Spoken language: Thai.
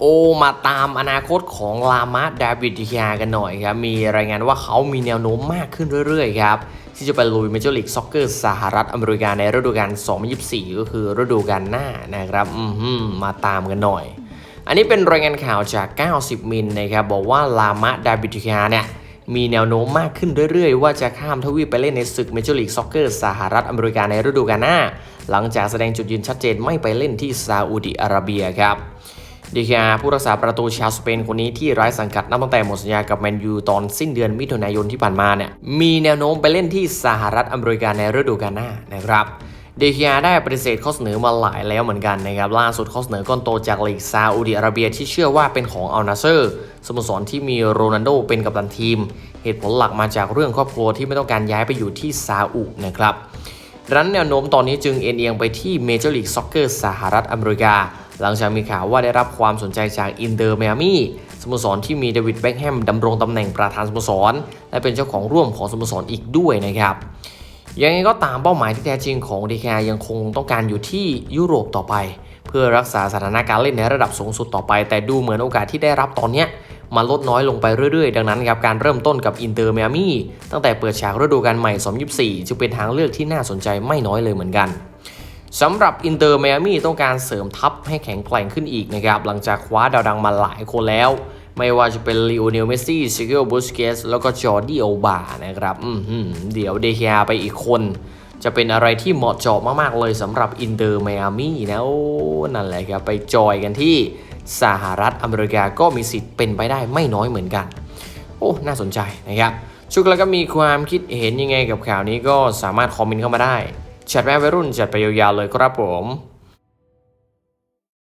โอมาตามอนาคตของลามาดาวิดดิยากันหน่อยครับ มีรายงานว่าเขามีแนวโน้มมากขึ้นเรื่อยๆครับ ที่จะไปลุยเมเจอร์ลีกซ็อกเกอร์สหรัฐอเมริกาในฤดูกาล 2024 ก็คือฤดูกาลหน้านะครับอือหือมาตามกันหน่อย อันนี้เป็นรายงานข่าวจาก 90 มิลนะครับ บอกว่าลามะดาบิดิยาเนี่ยมีแนวโน้มมากขึ้นเรื่อยๆ ว่าจะข้ามทวีปไปเล่นในศึกเมเจอร์ลีกซ็อกเกอร์สหรัฐอเมริกาในฤดูกาลหน้า หลังจากแสดงจุดยืนชัดเจนไม่ไปเล่นที่ซาอุดิอาระเบียครับ ดิคาผู้รักษาประตูชาวสเปนคนนี้ที่ไร้สังกัดนับตั้งแต่หมดสัญญากับแมนยูตอนสิ้นเดือนมิถุนายนที่ผ่านมาเนี่ยมีแนวโน้มไปเล่นที่สหรัฐอเมริกาในฤดูกาลหน้านะครับเดคิอาได้ปฏิเสธข้อเสนอมาหลายแล้วเหมือนกันนะครับล่าสุดข้อเสนอก้อนโตจากลีกซาอุดิอาระเบียที่เชื่อว่าเป็นของอัลนาเซอร์สโมสรที่มีโรนัลโดเป็นกัปตันทีม เหตุผลหลักมาจากเรื่องครอบครัวที่ไม่ต้องการย้ายไปอยู่ที่ซาอุนะครับดังนั้นแนวโน้มตอนนี้จึงเอ็นเอียงไปที่เมเจอร์ลีกซ็อกเกอร์สหรัฐอเมริกา หลังจากมีข่าวว่าได้รับความสนใจจากอินเตอร์เมอามี่สโมสรที่มีเดวิดแบ็กแฮมดำรงตำแหน่งประธานสโมสร และเป็นเจ้าของร่วมของสโมสรอีกด้วยนะครับยังไงก็ตามเป้าหมายที่แท้จริงของดีแคยังคงต้องการอยู่ที่ยุโรปต่อไป เพื่อรักษาสถานการเล่นในระดับสูงสุดต่อไป แต่ดูเหมือนโอกาสที่ได้รับตอนนี้มันลดน้อยลงไปเรื่อยๆ ดังนั้นครับการเริ่มต้นกับอินเตอร์เมอามีตั้งแต่เปิดฉากฤดูกาลใหม่ 2024 จึงเป็นทางเลือกที่น่าสนใจไม่น้อยเลยเหมือนกัน สำหรับอินเตอร์เมอามี่ต้องการเสริมทัพให้แข็งแกร่งขึ้นอีกนะครับ หลังจากคว้าดาวดังมาหลายคนแล้ว ไม่ว่าจะเป็นลีโอเนลเมสซี่ซิเกลบุสเกสแล้วก็จอร์ดีโอบานะครับเดี๋ยวเดเฮียไปอีกคน จะเป็นอะไรที่เหมาะเจาะมาก ๆ เลยสำหรับอินเตอร์ไมอามี่นะโอ้นั่นแหละครับ ไปจอยกันที่สหรัฐอเมริกาก็มีสิทธิ์เป็นไปได้ไม่น้อยเหมือนกัน โอ้ น่าสนใจนะครับชุกแล้วก็มีความคิดเห็นยังไงกับข่าวนี้ก็สามารถคอมเมนต์เข้ามาได้ แชทแม่วัยรุ่นจัดไปยาวๆเลยครับผม